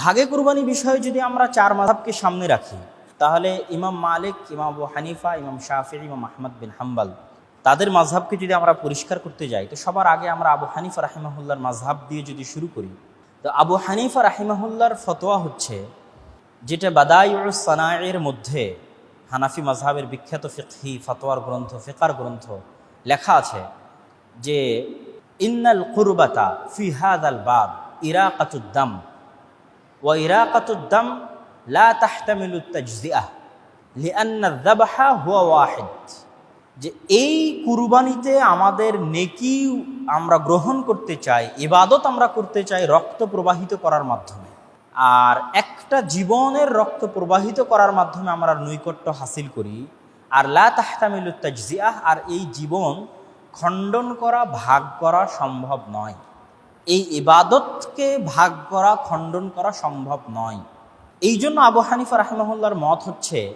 ভাগে কুরবানি বিষয়ে যদি আমরা চার মাধাবকে সামনে রাখি, তাহলে ইমাম মালিক, ইমাম আবু হানিফা, ইমাম শাফি, ইমাম আহমদ বিন হাম্বাল তাদের মাঝহাবকে যদি আমরা পরিষ্কার করতে যাই, তো সবার আগে আমরা আবু হানিফা রাহিমাহুল্লার মাঝহাব দিয়ে যদি শুরু করি, তো আবু হানিফা রাহিমাহুল্লার ফতোয়া হচ্ছে যেটা বাদায়ুল সানায়ের মধ্যে হানাফি মাঝহাবের বিখ্যাত ফিকহি, ফতোয়ার গ্রন্থ, ফিকার গ্রন্থ লেখা আছে যে, ইন্নাল কুরবাতা ফিহাদ হাদাল বাব ইরাকাতুদ্দাম ওয়া ইরাকাতুদ্দাম লা তাহতামিলু তাজজিআহ, লিআন্না যাবহা হুয়া ওয়াহিদ। যে এই কুরবানিতে আমাদের নেকি আমরা গ্রহণ করতে চাই, ইবাদত আমরা করতে চাই রক্ত প্রবাহিত করার মাধ্যমে। আর একটা জীবনের রক্ত প্রবাহিত করার মাধ্যমে আমরা নৈকট্য হাসিল করি। আর লা তাহতামিলু তাজজিআহ, আর এই জীবন খণ্ডন করা, ভাগ করা সম্ভব নয়। এই ইবাদতকে ভাগ করা, খণ্ডন করা সম্ভব নয়। এই জন্য আবু হানিফা রাহমাহুল্লার মত হচ্ছে,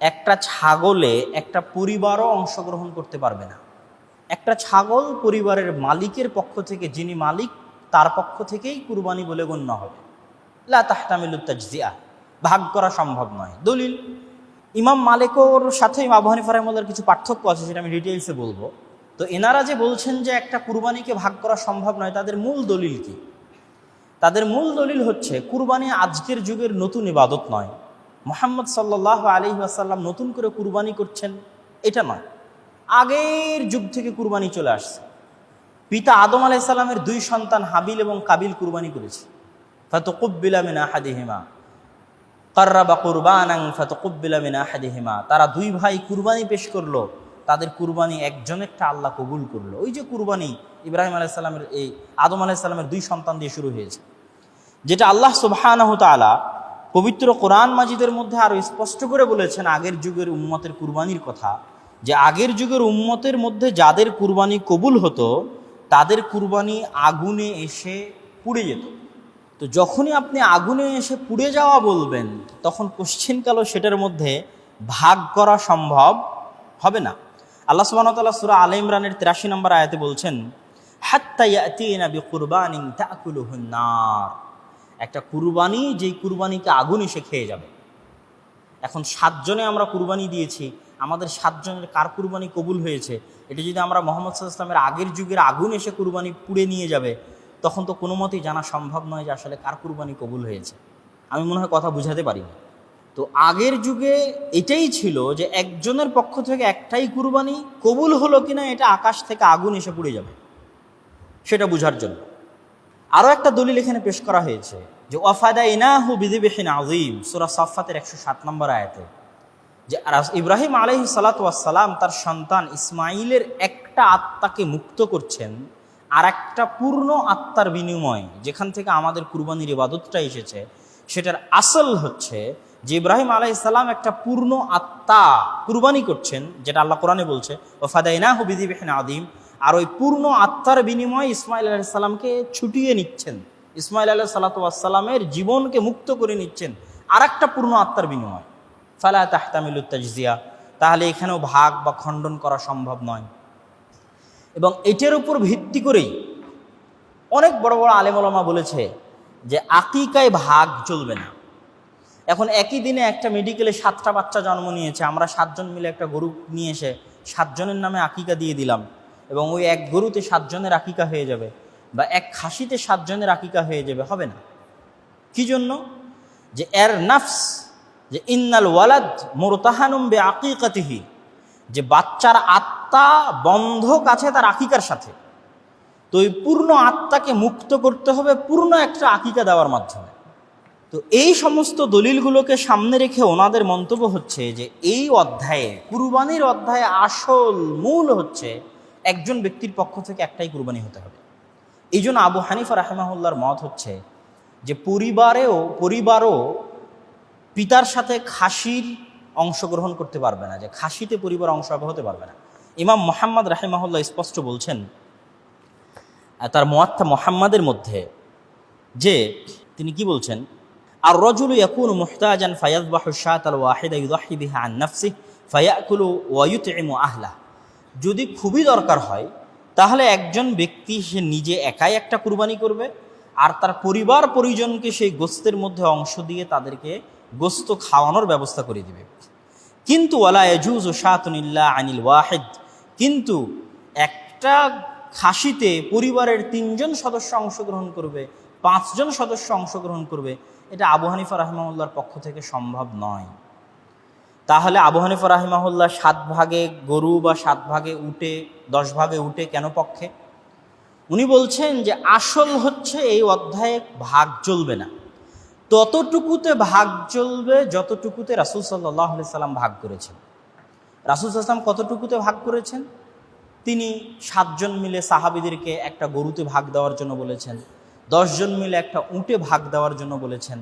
একটা ছাগলে একটা পরিবারও অংশগ্রহণ করতে পারবে না। একটা ছাগল পরিবারের মালিকের পক্ষ থেকে, যিনি মালিক, তার পক্ষ থেকেই কুরবানি বলে গণ্য হবে। লা তাজজিয়া ভাগ করা সম্ভব নয়। দলিল, ইমাম মালিকর সাথে আবু হানিফা রাহমাহুল্লার কিছু পার্থক্য আছে, সেটা আমি ডিটেইলসে বলব। তো এনারা যে বলছেন যে একটা কুরবানিকে ভাগ করা সম্ভব নয়, তাদের মূল দলিল কি? তাদের মূল দলিল হচ্ছে, কুরবানি আজকের যুগের নতুন ইবাদত নয়। মোহাম্মদ সাল্লাহ আলি আসাল্লাম নতুন করে কুরবানি করছেন, এটা নয়। আগের যুগ থেকে কুরবানি চলে আসছে। পিতা আদম আলাইসাল্লামের দুই সন্তান হাবিল এবং কাবিল কুরবানি করেছে। ফাতকুব্বিলা মিন আহাদিহিমা। কার্রাবা কুরবানাং ফাতকুব্বিলা মিন আহাদিহিমা। তারা দুই ভাই কুরবানি পেশ করল। তাদের কুরবানি একজনেরটা আল্লাহ কবুল করল। ওই যে কুরবানি ইব্রাহিম আলাইসাল্লামের এই আদম আলাইসাল্লামের দুই সন্তান দিয়ে শুরু হয়েছে। যেটা আল্লাহ সুবহানাহু তাআলা পবিত্র কোরআন মাজিদের মধ্যে আরও স্পষ্ট করে বলেছেন আগের যুগের উম্মতের কুরবানির কথা। যে আগের যুগের উম্মতের মধ্যে যাদের কুরবানি কবুল হতো, তাদের কুরবানি আগুনে এসে পুড়ে যেত। তো যখনই আপনি আগুনে এসে পুড়ে যাওয়া বলবেন, তখন কোশ্চিনকালও সেটার মধ্যে ভাগ করা সম্ভব হবে না। আল্লাহ সুবহানাহু সূরা আলে ইমরানের 83 নম্বর আয়াতে বলছেন একটা কুরবানি, যেই কুরবানিকে আগুন এসে খেয়ে যাবে। এখন সাতজনে আমরা কুরবানি দিয়েছি, আমাদের সাতজনের কার কুরবানি কবুল হয়েছে? এটা যদি আমরা মোহাম্মদ সাল্লামের আগের যুগের আগুন এসে কুরবানি পুড়ে নিয়ে যাবে, তখন তো কোনো মতেই জানা সম্ভব নয় যে আসলে কার কুরবানি কবুল হয়েছে। আমি মনে হয় কথা বুঝাতে পারিনি। তো আগের যুগে এটাই ছিল যে একজনের পক্ষ থেকে একটাই কুরবানি কবুল হলো কিনা এটা আকাশ থেকে আগুন এসে পুড়ে যাবে, সেটা বুঝার জন্য। আরও একটা দলিল এখানে পেশ করা হয়েছে যে ওয়াফাদা ইনাহু বিদিবিহিন আজিম সুরা সাফাতের একশো সাত নম্বর আয়াতে, যে ইব্রাহিম আলহি সালাতাম তার সন্তান ইসমাইলের একটা আত্মাকে মুক্ত করছেন আর একটা পূর্ণ আত্মার বিনিময়, যেখান থেকে আমাদের কুরবানির ইবাদতটা এসেছে, সেটার আসল হচ্ছে যে ইব্রাহিম আলাইসাল্লাম একটা পূর্ণ আত্মা কুরবানি করছেন, যেটা আল্লাহ কোরআনে বলছে ও ফাদাইনা হুবিদিবিহিন আদিম আর ওই পূর্ণ আত্মার বিনিময়ে ইসমাইল আলাইসাল্লামকে ছুটিয়ে নিচ্ছেন। ইসমাইল আলাহ সাল্লাতামের জীবনকে মুক্ত করে নিচ্ছেন আর একটা পূর্ণ আত্মার বিনিময়। ফালা তাহতামিলুত তাজজিয়া, তাহলে এখানেও ভাগ বা খণ্ডন করা সম্ভব নয়। এবং এটার উপর ভিত্তি করেই অনেক বড় বড় আলেমলমা বলেছে যে আকিকায় ভাগ চলবে না। এখন একই দিনে একটা মেডিকেলে সাতটা বাচ্চা জন্ম নিয়েছে। আমরা সাতজন মিলে একটা গরু নিয়ে এসে সাতজনের নামে আকিকা দিয়ে দিলাম এবং ওই এক গরুতে সাতজনের আকিকা হয়ে যাবে বা এক খাসিতে সাতজনের আকিকা হয়ে যাবে, হবে না। কি জন্য? যে এর নাফস, যে ইন্নাল ওয়ালাদ মোরতাহানুম বে আকিকাতিহি যে বাচ্চার আত্মা বন্ধক আছে তার আকিকার সাথে। তো এই পূর্ণ আত্মাকে মুক্ত করতে হবে, পূর্ণ একটা আকিকা দেওয়ার মাধ্যমে। তো এই সমস্ত দলিলগুলোকে সামনে রেখে ওনাদের মন্তব্য হচ্ছে যে এই অধ্যায়ে, কুরবানির অধ্যায়ে আসল মূল হচ্ছে একজন ব্যক্তির পক্ষ থেকে একটাই কুরবানি হতে হবে। এই জন্য আবু হানিফা রাহেমাহুল্লার মত হচ্ছে যে পরিবারেও, পরিবারও পিতার সাথে খাসির অংশগ্রহণ করতে পারবে না, যে খাসিতে পরিবার অংশ হতে পারবে না। ইমাম মোহাম্মদ রাহেমাহুল্লাহ স্পষ্ট বলছেন, তার মোয়াত্তা মোহাম্মদের মধ্যে যে তিনি কি বলছেন? আর রজুল ইয়াকুন মুহতাজান ফায়াদবাহু শাত আল ওয়াহিদা ইউদাহি বিহা আন নাফসি ফায়াকুলু ওয়ায়ুতইমু আহলা যদি খুবই দরকার হয়, তাহলে একজন ব্যক্তি সে নিজে একাই একটা কুরবানি করবে আর তার পরিবার পরিজনকে সেই গোস্তের মধ্যে অংশ দিয়ে তাদেরকে গোস্ত খাওয়ানোর ব্যবস্থা করে দিবে। কিন্তু ওয়ালা এজুজ ও শাহতুনিল্লা আনিল ওয়াহেদ, কিন্তু একটা খাসিতে পরিবারের তিনজন সদস্য অংশগ্রহণ করবে, পাঁচজন সদস্য অংশগ্রহণ করবে এটা আবু হানিফা রাহমাউল্লার পক্ষ থেকে সম্ভব নয়। তাহলে আবু হানিফা রাহিমাহুল্লাহ সাত ভাগে গরু বা সাত ভাগে উঠে, দশ ভাগে উঠে কেন পক্ষে? উনি বলছেন যে আসল হচ্ছে এই অধ্যায়ে ভাগ চলবে না। ততটুকুতে ভাগ চলবে যতটুকুতে রাসুল সাল্লাহ সাল্লাম ভাগ করেছেন। রাসুল সাল্লাম কতটুকুতে ভাগ করেছেন? তিনি সাতজন মিলে সাহাবিদেরকে একটা গরুতে ভাগ দেওয়ার জন্য বলেছেন। দশজন মিলে একটা উঁটে ভাগ দেওয়ার জন্য বলেছেন।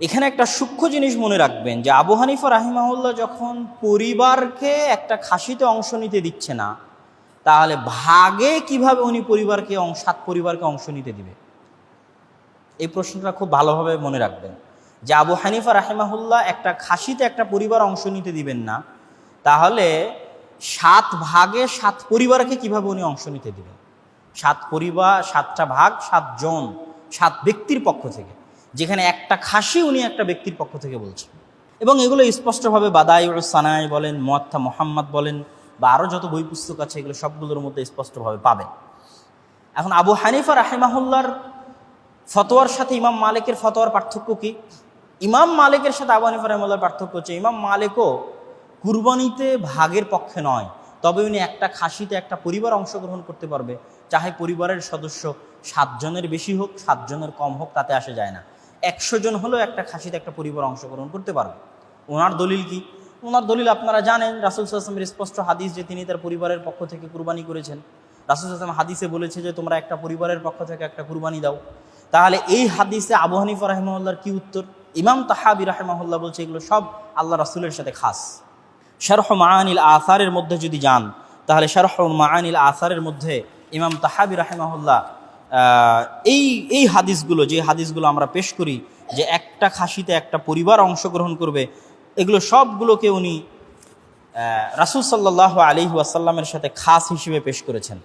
এখানে একটা সূক্ষ্ম জিনিস মনে রাখবেন যে আবু হানিফা রাহিমাহুল্লাহ যখন পরিবারকে একটা খাসিতে অংশ নিতে দিচ্ছে না, তাহলে ভাগে কীভাবে উনি পরিবারকে সাত পরিবারকে অংশ নিতে দিবে? এই প্রশ্নটা খুব ভালোভাবে মনে রাখবেন। যে আবু হানিফা রাহিমাহুল্লাহ একটা খাসিতে একটা পরিবার অংশ নিতে দিবেন না, তাহলে সাত ভাগে সাত পরিবারকে কীভাবে উনি অংশ নিতে দিবেন? সাত পরিবার, সাতটা ভাগ সাত সাতজন, সাত ব্যক্তির পক্ষ থেকে। যেখানে একটা খাসি উনি একটা ব্যক্তির পক্ষ থেকে বলছেন। এবং এগুলো স্পষ্টভাবে বাদাই সানাই বলেন, মোয়াত্তা মোহাম্মদ বলেন, বা আরও যত বই পুস্তক আছে, এগুলো সবগুলোর মধ্যে স্পষ্টভাবে পাবেন। এখন আবু হানিফা রাহেমাহুল্লার ফতোয়ার সাথে ইমাম মালিকের ফতোয়ার পার্থক্য কি? ইমাম মালিকের সাথে আবু হানিফা রহমাল্লার পার্থক্য হচ্ছে, ইমাম মালিকও কুরবানিতে ভাগের পক্ষে নয়, তবে উনি একটা খাসিতে একটা পরিবার অংশগ্রহণ করতে পারবে। চাহে পরিবারের সদস্য সাতজনের বেশি হোক, সাতজনের কম হোক, তাতে আসে যায় না। একশো জন হলেও একটা খাসিতে একটা পরিবার অংশগ্রহণ করতে পারবে। ওনার দলিল কি? ওনার দলিল আপনারা জানেন, রাসুল সাল্লামের স্পষ্ট হাদিস যে তিনি তার পরিবারের পক্ষ থেকে কুরবানি করেছেন। রাসুল সাল্লাম হাদিসে বলেছে যে, তোমরা একটা পরিবারের পক্ষ থেকে একটা কুরবানি দাও। তাহলে এই হাদিসে আবু হানিফা রাহেমাল্লার কি উত্তর? ইমাম তাহাবি রাহেমাহুল্লাহ বলছে, এগুলো সব আল্লাহ রাসুলের সাথে খাস। শারহ মাআনিল আসারের মধ্যে যদি যান, তাহলে শারহ মাআনিল আসারের মধ্যে ইমাম তাহাবি রাহেমাহুল্লাহ এই এই হাদিসগুলো, যে হাদিসগুলো আমরা পেশ করি, যে একটা খাসিতে একটা পরিবার অংশগ্রহণ করবে, এগুলো সবগুলোকে উনি রাসুল সাল্লাহ আলি ওয়াসাল্লামের সাথে খাস হিসেবে পেশ করেছেন।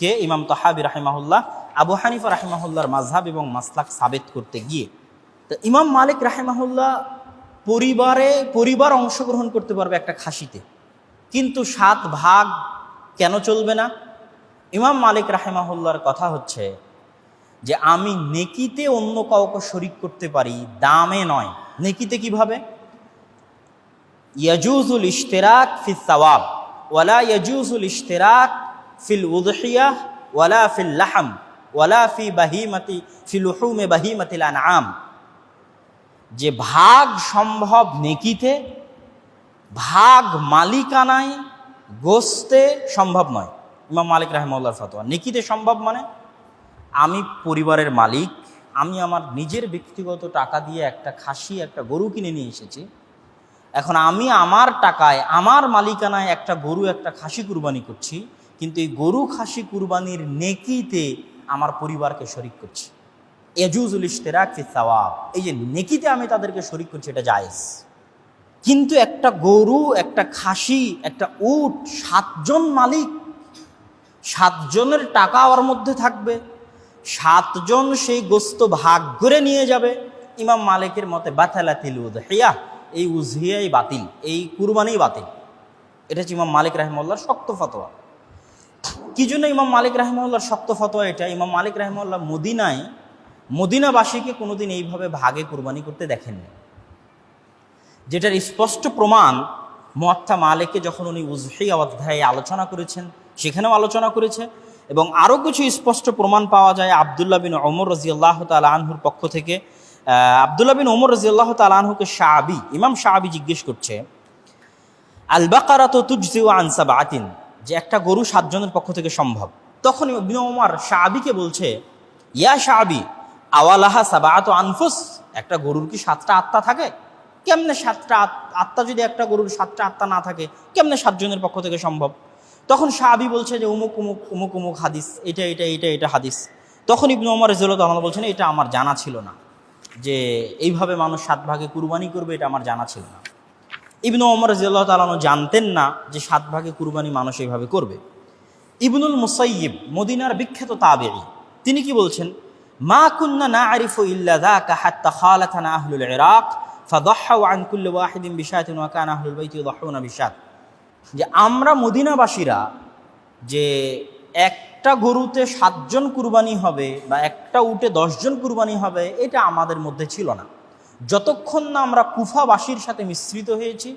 কে? ইমাম তাহাবি রাহিমাহুল্লাহ, আবু হানিফা রাহিমাহুল্লাহর মাঝহাব এবং মাসলাক সাবেত করতে গিয়ে। তো ইমাম মালিক রাহিমাহুল্লাহ পরিবারে, পরিবার অংশগ্রহণ করতে পারবে একটা খাসিতে। কিন্তু সাত ভাগ কেন চলবে না? ইমাম মালিক রাহেমাহুল্লার কথা হচ্ছে যে আমি নেকিতে অন্য কাউকে শরিক করতে পারি দামে নয়। নেকিতে কীভাবে? ইয়াজুজুল ইশতেরাক ফি সওয়াব ওয়ালা ইয়াজুজুল ইশতেরাক ফিল উদহিয়া ওয়ালা ফিল লাহাম ওয়ালা ফি বাহিমাতি ফি লুহুমে বাহিমাতিল আনআম। যে ভাগ সম্ভব নেকিতে, ভাগ মালিকানায় গোস্তে সম্ভব নয়। ইমাম মালিক রাহেমউল্লার ফতোয়া। নেকিতে সম্ভব মানে আমি পরিবারের মালিক, আমি আমার নিজের ব্যক্তিগত টাকা দিয়ে একটা খাসি, একটা গরু কিনে নিয়ে এসেছি। এখন আমি আমার টাকায়, আমার মালিকানায় একটা গরু, একটা খাসি কুরবানি করছি, কিন্তু এই গরু খাসি কুরবানির নেকিতে আমার পরিবারকে শরিক করছি। এজুজুল ইশতেরাক ফি এই যে নেকিতে আমি তাদেরকে শরিক করছি, এটা জায়েজ। কিন্তু একটা গরু, একটা খাসি, একটা উট, সাতজন মালিক সাতজনের টাকা ওর মধ্যে থাকবে। সাতজন সেই গোস্ত ভাগ করে নিয়ে যাবে। ইমাম মালিকের মতে, বাতালাতিল উদহিয়া, এই উজহিয়াই বাতিল, এই কুরবানি বাতিল। এটা হচ্ছে ইমাম মালিক রাহেমউল্লাহর শক্ত ফতোয়া। কি জন্য ইমাম মালিক রাহেমউল্লাহর শক্ত ফতোয়া এটা? ইমাম মালিক রাহেমউল্লাহ মদিনায়, মদিনাবাসীকে কোনোদিন এইভাবে ভাগে কুরবানি করতে দেখেননি। যেটার স্পষ্ট প্রমাণ মোয়াত্তা মালিককে যখন উনি উজহিয়া অধ্যায়ে আলোচনা করেছেন সেখানেও আলোচনা করেছে এবং আরও কিছু স্পষ্ট প্রমাণ পাওয়া যায় আবদুল্লাহ বিন ওমর রাজিয়াল্লাহ তাল আনহুর পক্ষ থেকে। আবদুল্লাহ বিন ওমর রাজিয়াল্লাহ তাল আনহুকে শাহাবি, ইমাম শাহাবি জিজ্ঞেস করছে আল বাকারা তো তুজিউ আনসা বাতিন যে একটা গরু সাতজনের পক্ষ থেকে সম্ভব। তখন ইবনে ওমর শাহাবিকে বলছে, ইয়া শাহাবি, আওয়ালাহা সাবাত আনফুস, একটা গরুর কি সাতটা আত্মা থাকে? কেমনে সাতটা আত- আত্মা যদি একটা গরুর সাতটা আত্মা না থাকে, কেমনে সাতজনের পক্ষ থেকে সম্ভব? তখন সাহাবি বলছে যে, উমুক উমুক উমুক উমুক হাদিস। এটা এটা এটা এটা হাদিস। তখন ইবনু ওমর রেজুল্লাহ তাহলে বলছেন, এটা আমার জানা ছিল না যে এইভাবে মানুষ সাত ভাগে কুরবানি করবে, এটা আমার জানা ছিল না। ইবনু ওমর রাজিয়াল্লাহ তালানো জানতেন না যে সাত ভাগে কুরবানি মানুষ এইভাবে করবে। ইবনুল মুসাইয়িব, মদিনার বিখ্যাত তাবেরি তিনি কি বলছেন, মা কুন্না না আরিফু ইল্লা হাত্তা খালাতানা আহলুল ইরাক ফাদাহু আন কুল্লি ওয়াহিদিন বিশাতিন ওয়া কানা আহলুল বাইতি ইউদাহুনা বিশাত যে আমরা মদিনাবাসীরা যে একটা গরুতে সাতজন কুরবানি হবে বা একটা উটে দশজন কুরবানি হবে, এটা আমাদের মধ্যে ছিল না। যতক্ষণ না আমরা কুফাবাসীর সাথে মিশ্রিত হয়েছি,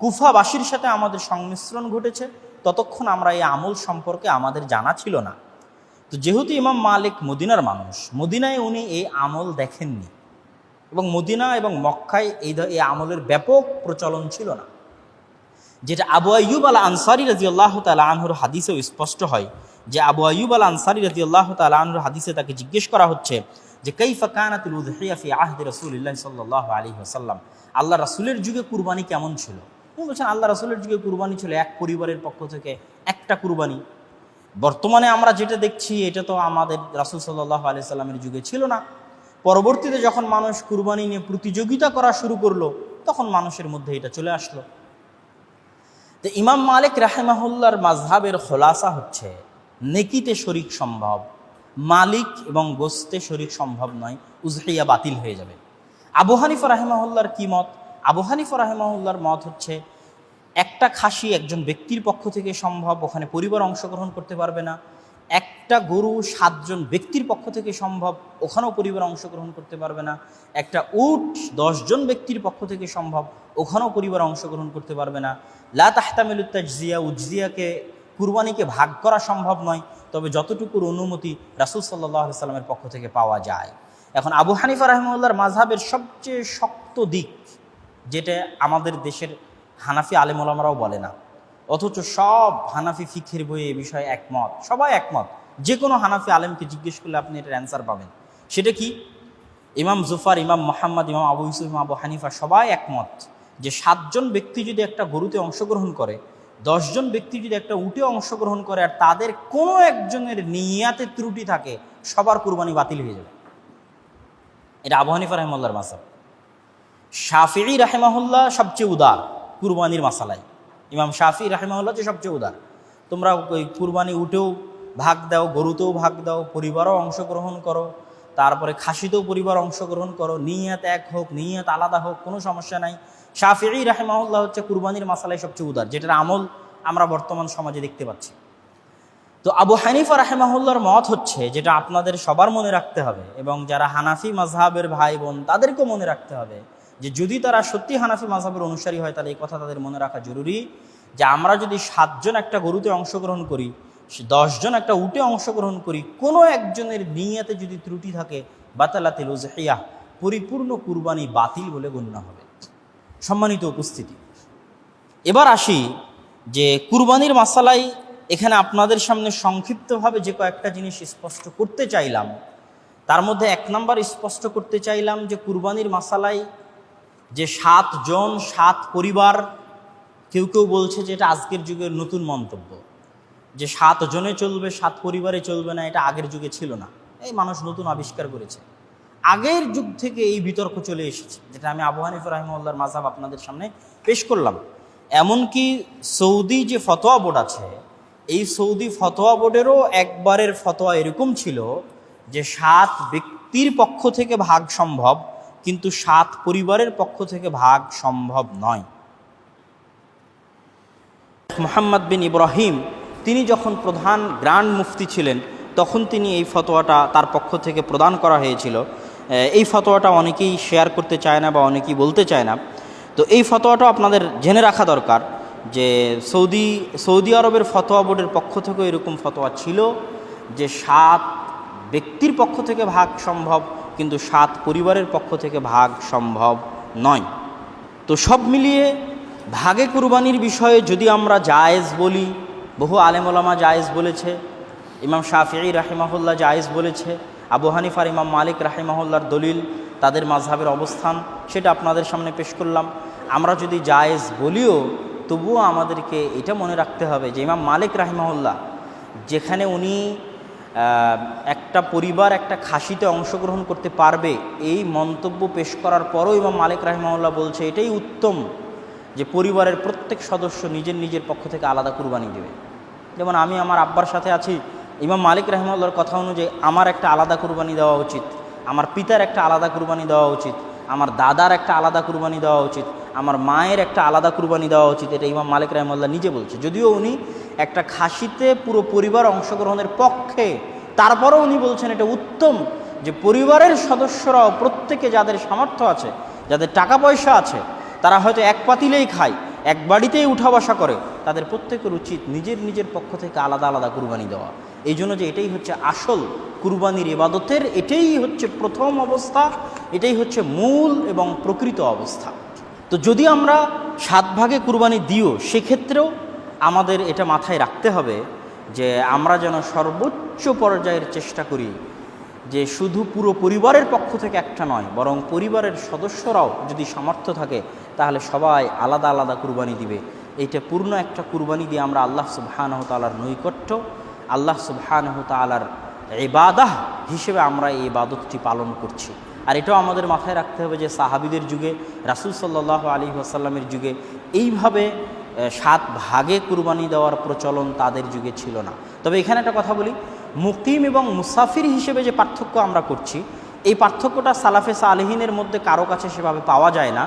কুফাবাসীর সাথে আমাদের সংমিশ্রণ ঘটেছে, ততক্ষণ আমরা এই আমল সম্পর্কে আমাদের জানা ছিল না। তো যেহেতু ইমাম মালিক মদিনার মানুষ, মদিনায় উনি এই আমল দেখেননি এবং মদিনা এবং মক্কায় এই এই আমলের ব্যাপক প্রচলন ছিল না। যেটা আবু আয়ুব আল আনসারি রাজি আল্লাহ তালা হাদিসেও স্পষ্ট হয় যে আবু আয়ুব আল আনসারি রাজি আল্লাহ তালা আনহুর হাদিসে তাকে জিজ্ঞেস করা হচ্ছে যে কৈফা কানাতুল উদহিয়া ফি আহদি রসুলিল্লাহ সাল্লাহ আলী আসাল্লাম আল্লাহ রাসুলের যুগে কুরবানি কেমন ছিল? বলছেন, আল্লাহ রাসুলের যুগে কুরবানি ছিল এক পরিবারের পক্ষ থেকে একটা কুরবানি। বর্তমানে আমরা যেটা দেখছি, এটা তো আমাদের রাসুল সাল্লাহ আলি সাল্লামের যুগে ছিল না। পরবর্তীতে যখন মানুষ কুরবানি নিয়ে প্রতিযোগিতা করা শুরু করল, তখন মানুষের মধ্যে এটা চলে আসলো। তো ইমাম মালিক রাহেমাহুল্লার মাঝহাবের খোলাসা হচ্ছে, নেকিতে শরিক সম্ভব, মালিক এবং গোস্তে শরিক সম্ভব নয় উজহিয়া বাতিল হয়ে যাবে। আবু হানিফ রাহেমাহুল্লার কি মত? আবু হানিফ রাহেমাহুল্লার মত হচ্ছে, একটা খাসি একজন ব্যক্তির পক্ষ থেকে সম্ভব, ওখানে পরিবার অংশগ্রহণ করতে পারবে না একটা গরু সাতজন ব্যক্তির পক্ষ থেকে সম্ভব, ওখানেও পরিবার অংশগ্রহণ করতে পারবে না। একটা উট দশজন ব্যক্তির পক্ষ থেকে সম্ভব, ওখানেও পরিবার অংশগ্রহণ করতে পারবে না। লা তাহতামিল তাজিয়া উজজিয়াকে, কুরবানিকে ভাগ করা সম্ভব নয়, তবে যতটুকুর অনুমতি রাসুল সাল্লাহ সাল্লামের পক্ষ থেকে পাওয়া যায়। এখন আবু হানিফা রহমুল্লার মাঝহাবের সবচেয়ে শক্ত দিক, যেটা আমাদের দেশের হানাফি আলেমুলামরাও বলে না। অথচ সব হানাফি ফিখের বইয়ে এ বিষয়ে একমত, সবাই একমত। যে কোনো হানাফি আলেমকে জিজ্ঞেস করলে আপনি এটার অ্যান্সার পাবেন। সেটা কি? ইমাম জুফার, ইমাম মোহাম্মদ, ইমাম আবু ইউসুফ, ইমাম আবু হানিফা সবাই একমত যে সাতজন ব্যক্তি যদি একটা গরুতে অংশগ্রহণ করে, দশজন ব্যক্তি যদি একটা উটে অংশগ্রহণ করে আর তাদের কোনো একজনের নিয়াতে ত্রুটি থাকে, সবার কুরবানি বাতিল হয়ে যাবে। এটা আবু হানিফা রহমুল্লার মাসাব শাফিঈ রাহেমাহুল্লাহ সবচেয়ে উদার কুরবানির মাসালায়। ইমাম শাফি রাহেমাহুল্লাহ যে সবচেয়ে উদার। তোমরা ওই কুরবানি উঠেও ভাগ দাও, গরুতেও ভাগ দাও, পরিবারও অংশগ্রহণ করো, তারপরে খাসিতেও পরিবার অংশগ্রহণ করো, নিয়াত এক হোক, নিয়াত আলাদা হোক, কোনো সমস্যা নাই। শাফিঈ রাহেমাহুল্লাহ হচ্ছে কুরবানির মাসালায় সবচেয়ে উদার, যেটার আমল আমরা বর্তমান সমাজে দেখতে পাচ্ছি। তো আবু হানিফা রাহেমাহুল্লার মত হচ্ছে, যেটা আপনাদের সবার মনে রাখতে হবে এবং যারা হানাফি মাঝহাবের ভাই বোন, তাদেরকেও মনে রাখতে হবে যে যদি তারা সত্যি হানাফি মাঝহাবের অনুসারী হয়, তাহলে এই কথা তাদের মনে রাখা জরুরি যে আমরা যদি সাতজন একটা গরুতে অংশগ্রহণ করি দশজন একটা উটে অংশগ্রহণ করি, কোনো একজনের নিয়াতে যদি ত্রুটি থাকে বাতালাতিল উজহিয়া পরিপূর্ণ কুরবানি বাতিল বলে গণ্য হবে। সম্মানিত উপস্থিতি। এবার আসি যে কুরবানির মাসালাই এখানে আপনাদের সামনে সংক্ষিপ্তভাবে যে কয়েকটা জিনিস স্পষ্ট করতে চাইলাম, তার মধ্যে এক নাম্বার স্পষ্ট করতে চাইলাম যে কুরবানির মাসালাই যে সাতজন, সাত পরিবার, কেউ কেউ বলছে যে এটা আজকের যুগের নতুন মন্তব্য। যে সাত জনে চলবে, সাত পরিবারে চলবে না, এটা আগের যুগে ছিল না। এই মানুষ নতুন আবিষ্কার করেছে। আগের যুগ থেকে এই বিতর্ক চলে এসেছে, যেটা আমি আবু হানিফ রাহিমউল্লাহর মাঝাব আপনাদের সামনে পেশ করলাম। এমনকি সৌদি যে ফতোয়া বোর্ড আছে, এই সৌদি ফতোয়া বোর্ডেরও একবারের ফতোয়া এরকম ছিল যে সাত ব্যক্তির পক্ষ থেকে ভাগ সম্ভব কিন্তু সাত পরিবারের পক্ষ থেকে ভাগ সম্ভব নয়। মোহাম্মদ বিন ইব্রাহিম, তিনি যখন প্রধান গ্র্যান্ড মুফতি ছিলেন, তখন তিনি এই ফতোয়াটা তার পক্ষ থেকে প্রদান করা হয়েছিল। এই ফতোয়াটা অনেকেই শেয়ার করতে চায় না বা অনেকেই বলতে চায় না। তো এই ফতোয়াটা আপনাদের জেনে রাখা দরকার যে সৌদি সৌদি আরবের ফতোয়া বোর্ডের পক্ষ থেকেও এরকম ফতোয়া ছিল যে সাত ব্যক্তির পক্ষ থেকে ভাগ সম্ভব কিন্তু সাত পরিবারের পক্ষ থেকে ভাগ সম্ভব নয়। তো সব মিলিয়ে ভাগে কুরবানির বিষয়ে যদি আমরা জায়েজ বলি, বহু আলেমোলামা জায়েজ বলেছে, ইমাম শাফিঈ রাহিমাহুল্লাহ জায়েজ বলেছে, আবু হানিফার ইমাম মালিক রাহিমাহুল্লার দলিল, তাদের মাঝহাবের অবস্থান, সেটা আপনাদের সামনে পেশ করলাম। আমরা যদি জায়েজ বলিও, তবুও আমাদেরকে এটা মনে রাখতে হবে যে ইমাম মালিক রাহিমাহুল্লাহ, যেখানে উনি একটা পরিবার একটা খাসিতে অংশগ্রহণ করতে পারবে, এই মন্তব্য পেশ করার পরও ইমাম মালিক রাহিমাউল্লাহ বলছে, এটাই উত্তম যে পরিবারের প্রত্যেক সদস্য নিজের নিজের পক্ষ থেকে আলাদা কুরবানি দেবে। যেমন আমি আমার আব্বার সাথে আছি, ইমাম মালিক রহমাল্লার কথা অনুযায়ী আমার একটা আলাদা কুরবানি দেওয়া উচিত, আমার পিতার একটা আলাদা কুরবানি দেওয়া উচিত আমার দাদার একটা আলাদা কুরবানি দেওয়া উচিত, আমার মায়ের একটা আলাদা কুরবানি দেওয়া উচিত, এটা ইমাম মালিক রহমাল্লাহ নিজে বলছে। যদিও উনি একটা খাসিতে পুরো পরিবার অংশগ্রহণের পক্ষে, তারপরও উনি বলছেন এটা উত্তম যে পরিবারের সদস্যরাও প্রত্যেকে যাদের সামর্থ্য আছে, যাদের টাকা পয়সা আছে, তারা হয়তো এক পাতিলেই খায়, এক বাড়িতেই উঠা বসা করে, তাদের প্রত্যেকের উচিত নিজের নিজের পক্ষ থেকে আলাদা আলাদা কুরবানি দেওয়া। এই জন্য যে এটাই হচ্ছে আসল কুরবানির ইবাদতের, এটাই হচ্ছে প্রথম অবস্থা, এটাই হচ্ছে মূল এবং প্রকৃত অবস্থা। তো যদি আমরা সাত ভাগে কুরবানি দিও, সেক্ষেত্রেও আমাদের এটা মাথায় রাখতে হবে যে আমরা যেন সর্বোচ্চ পর্যায়ের চেষ্টা করি যে শুধু পুরো পরিবারের পক্ষ থেকে একটা নয়, বরং পরিবারের সদস্যরাও যদি সামর্থ্য থাকে, তাহলে সবাই আলাদা আলাদা কুরবানি দিবে। এইটা পূর্ণ একটা কুরবানি দিয়ে আমরা আল্লাহ সুবহানহ তালার নৈকট্য আল্লাহ সুবহানহ তালার ইবাদাহ হিসেবে আমরা এই ইবাদতটি পালন করছি। আর এটাও আমাদের মাথায় রাখতে হবে যে সাহাবিদের যুগে, রাসুল সাল্লাহ আলী আসাল্লামের যুগে এইভাবে সাত ভাগে কুরবানি দেওয়ার প্রচলন তাদের যুগে ছিল না। তবে এখানে একটা কথা বলি, মুকিম এবং মুসাফির হিসেবে যে পার্থক্য আমরা করছি, এই পার্থক্যটা সালাফে সালেহিনের মধ্যে কারও কাছে সেভাবে পাওয়া যায় না।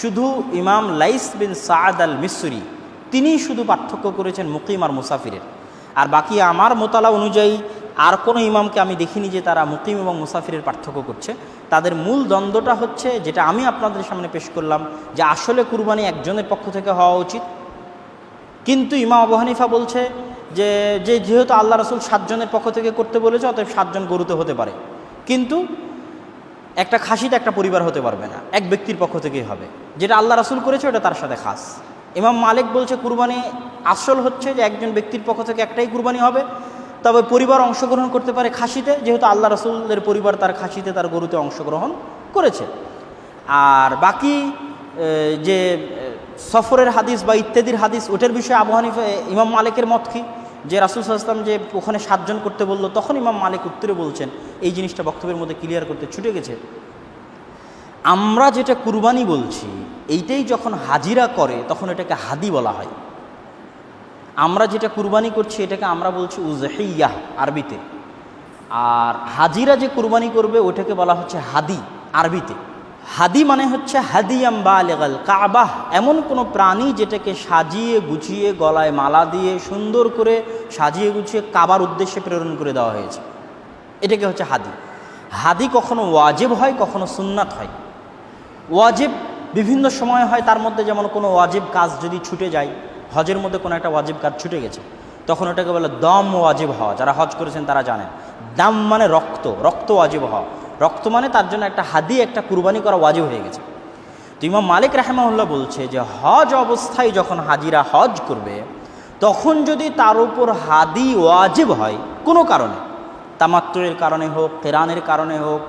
শুধু ইমাম লাইস বিন সাদ আল মিসরি তিনিই শুধু পার্থক্য করেছেন মুকিম আর মুসাফিরের। আর বাকি আমার মোতালা অনুযায়ী আর কোনো ইমামকে আমি দেখিনি যে তারা মুকিম এবং মুসাফিরের পার্থক্য করছে। তাদের মূল দ্বন্দ্বটা হচ্ছে যেটা আমি আপনাদের সামনে পেশ করলাম যে আসলে কুরবানি একজনের পক্ষ থেকে হওয়া উচিত। কিন্তু ইমাম আবু হানিফা বলছে যে যে যেহেতু আল্লাহ রসুল সাতজনের পক্ষ থেকে করতে বলেছে, অতএব সাতজন গরুতে হতে পারে। কিন্তু একটা খাসিতে একটা পরিবার হতে পারবে না, এক ব্যক্তির পক্ষ থেকেই হবে। যেটা আল্লাহ রাসুল করেছে, ওটা তার সাথে খাস। ইমাম মালিক বলছে, কুরবানি আসল হচ্ছে যে একজন ব্যক্তির পক্ষ থেকে একটাই কুরবানি হবে, তবে পরিবার অংশগ্রহণ করতে পারে খাসিতে, যেহেতু আল্লাহ রসুলের পরিবার তার খাসিতে, তার গরুতে অংশগ্রহণ করেছে। আর বাকি যে সফরের হাদিস বা ইত্যাদির হাদিস, ওটার বিষয়ে আবু হানিফা, ইমাম মালিকের মত কি? যে রাসুল সাল্লাম যে ওখানে সাতজন করতে বলল, তখন ইমাম মালিক উত্তরে বলছেন, এই জিনিসটা বক্তব্যের মধ্যে ক্লিয়ার করতে ছুটে গেছে। আমরা যেটা কুরবানি বলছি, এইটাই যখন হাজিরা করে, তখন এটাকে হাদি বলা হয়। আমরা যেটা কুরবানি করছি, এটাকে আমরা বলছি উজহিয়াহ আরবিতে। আর হাজিরা যে কুরবানি করবে ওটাকে বলা হচ্ছে হাদি আরবিতে। হাদি মানে হচ্ছে হাদিয়াম বা লেগাল কাবাহ এমন কোনো প্রাণী যেটাকে সাজিয়ে গুছিয়ে, গলায় মালা দিয়ে সুন্দর করে সাজিয়ে গুছিয়ে কাবার উদ্দেশ্যে প্রেরণ করে দেওয়া হয়েছে। এটাকে হচ্ছে হাদি। হাদি কখনো ওয়াজেব হয়, কখনো সুন্নাত হয়। ওয়াজেব বিভিন্ন সময় হয়, তার মধ্যে যেমন কোনো ওয়াজিব কাজ যদি ছুটে যায়, হজের মধ্যে কোনো একটা ওয়াজেব কাজ ছুটে গেছে, তখন ওটাকে বলে দম ওয়াজেব হওয়া। যারা হজ করেছেন তারা জানেন। দাম মানে রক্ত রক্ত ওয়াজেব হওয়া। রক্ত মানে তার জন্য একটা হাদি, একটা কুরবানি করা ওয়াজেব হয়ে গেছে। তো ইমাম মালিক রাহেমাউল্লাহ বলছে যে, হজ অবস্থায় যখন হাজিরা হজ করবে, তখন যদি তার উপর হাদি ওয়াজিব হয়, কোনো কারণে তামাত্রের কারণে হোক, কেরানের কারণে হোক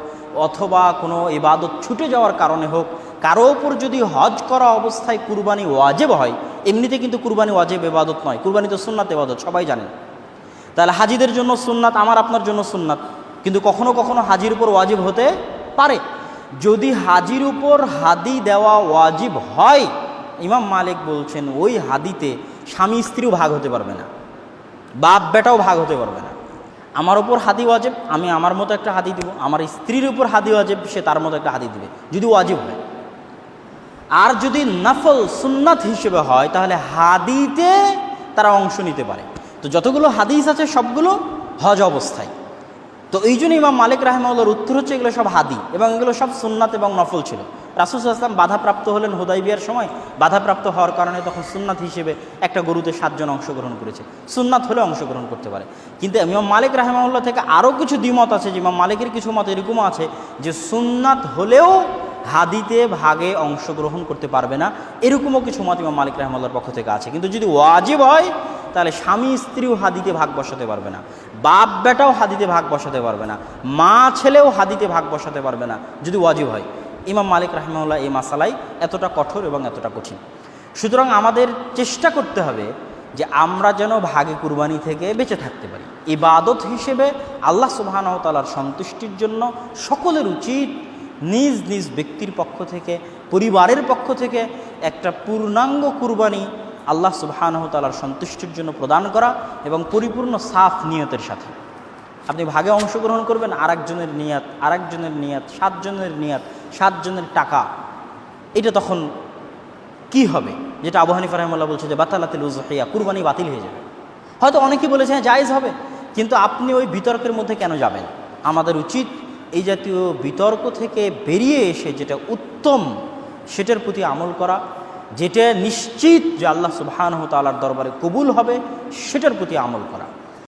অথবা কোনো ইবাদত ছুটে যাওয়ার কারণে হোক, কারও ওপর যদি হজ করা অবস্থায় কুরবানি ওয়াজেব হয়, এমনিতে কিন্তু কুরবানি ওয়াজেব ইবাদত নয়, কুরবানি তো সুন্নাত ইবাদত, সবাই জানেন তাহলে হাজিদের জন্য সুন্নাত, আমার আপনার জন্য সুন্নাত, কিন্তু কখনো কখনো হাজির উপর ওয়াজিব হতে পারে। যদি হাজির উপর হাদি দেওয়া ওয়াজিব হয়, ইমাম মালিক বলছেন, ওই হাদিতে স্বামী স্ত্রীও ভাগ হতে পারবে না বাপ বেটাও ভাগ হতে পারবে না। আমার উপর হাদি ওয়াজেব, আমি আমার মতো একটা হাদি দিব। আমার স্ত্রীর উপর হাদি ওয়াজেব, সে তার মতো একটা হাদি দিবে। যদি ওয়াজিব হয়। আর যদি নফল সুন্নাত হিসেবে হয়, তাহলে হাদিতে তারা অংশ নিতে পারে। তো যতগুলো হাদিস আছে, সবগুলো হজ অবস্থায়। তো এই জন্য ইমাম মালিক রাহমাউল্লার উত্তর হচ্ছে, এগুলো সব হাদি এবং এগুলো সব সুন্নাত এবং নফল ছিল। রাসুল আসলাম বাধাপ্রাপ্ত হলেন হোদাই বিয়ার সময়। বাধাপ্রাপ্ত হওয়ার কারণে তখন সুন্নাত হিসেবে একটা গরুতে সাতজন অংশগ্রহণ করেছে। সুন্নাত হলে অংশগ্রহণ করতে পারে। কিন্তু ইমাম মালিক রাহমাউল্লাহ থেকে আরও কিছু দ্বিমত আছে যে ইমাম মালিকের কিছু মত এরকমও আছে যে সুন্নাত হলেও হাদিতে ভাগে অংশগ্রহণ করতে পারবে না। এরকমও কিছু মত ইমাম মালিক রহমাল্লার পক্ষ থেকে আছে। কিন্তু যদি ওয়াজিব হয়, তাহলে স্বামী স্ত্রীও হাদিতে ভাগ বসাতে পারবে না। বাপ বেটাও হাদিতে ভাগ বসাতে পারবে না। মা ছেলেও হাদিতে ভাগ বসাতে পারবে না। যদি ওয়াজিব হয়। ইমাম মালিক রহমাল্লাহ এই মাসালাই এতটা কঠোর এবং এতটা কঠিন। সুতরাং আমাদের চেষ্টা করতে হবে যে আমরা যেন ভাগে কুরবানি থেকে বেঁচে থাকতে পারি। ইবাদত হিসেবে আল্লাহ সুবাহানতালার সন্তুষ্টির জন্য সকলের উচিত নিজ নিজ ব্যক্তির পক্ষ থেকে, পরিবারের পক্ষ থেকে একটা পূর্ণাঙ্গ কুরবানি আল্লাহ সুবহানাহু তালার সন্তুষ্টির জন্য প্রদান করা এবং পরিপূর্ণ সাফ নিয়তের সাথে। আপনি ভাগে অংশগ্রহণ করবেন, আরেকজনের নিয়াত আরেকজনের নিয়াত, সাতজনের নিয়াত সাতজনের টাকা। এটা তখন কি হবে? যেটা আবু হানিফা রহমাল্লাহ বলছে যে, বাতালাতিল উজহিয়া কুরবানি বাতিল হয়ে যাবে। হয়তো অনেকেই বলেছে হ্যাঁ জায়জ হবে। কিন্তু আপনি ওই বিতর্কের মধ্যে কেন যাবেন? আমাদের উচিত এই জাতীয় বিতর্ক থেকে বেরিয়ে এসে যেটা উত্তম, সেটার প্রতি আমল করা, যেটা নিশ্চিত যে আল্লাহ সুবহানাহু তাআলার দরবারে কবুল হবে, সেটার প্রতি আমল করা।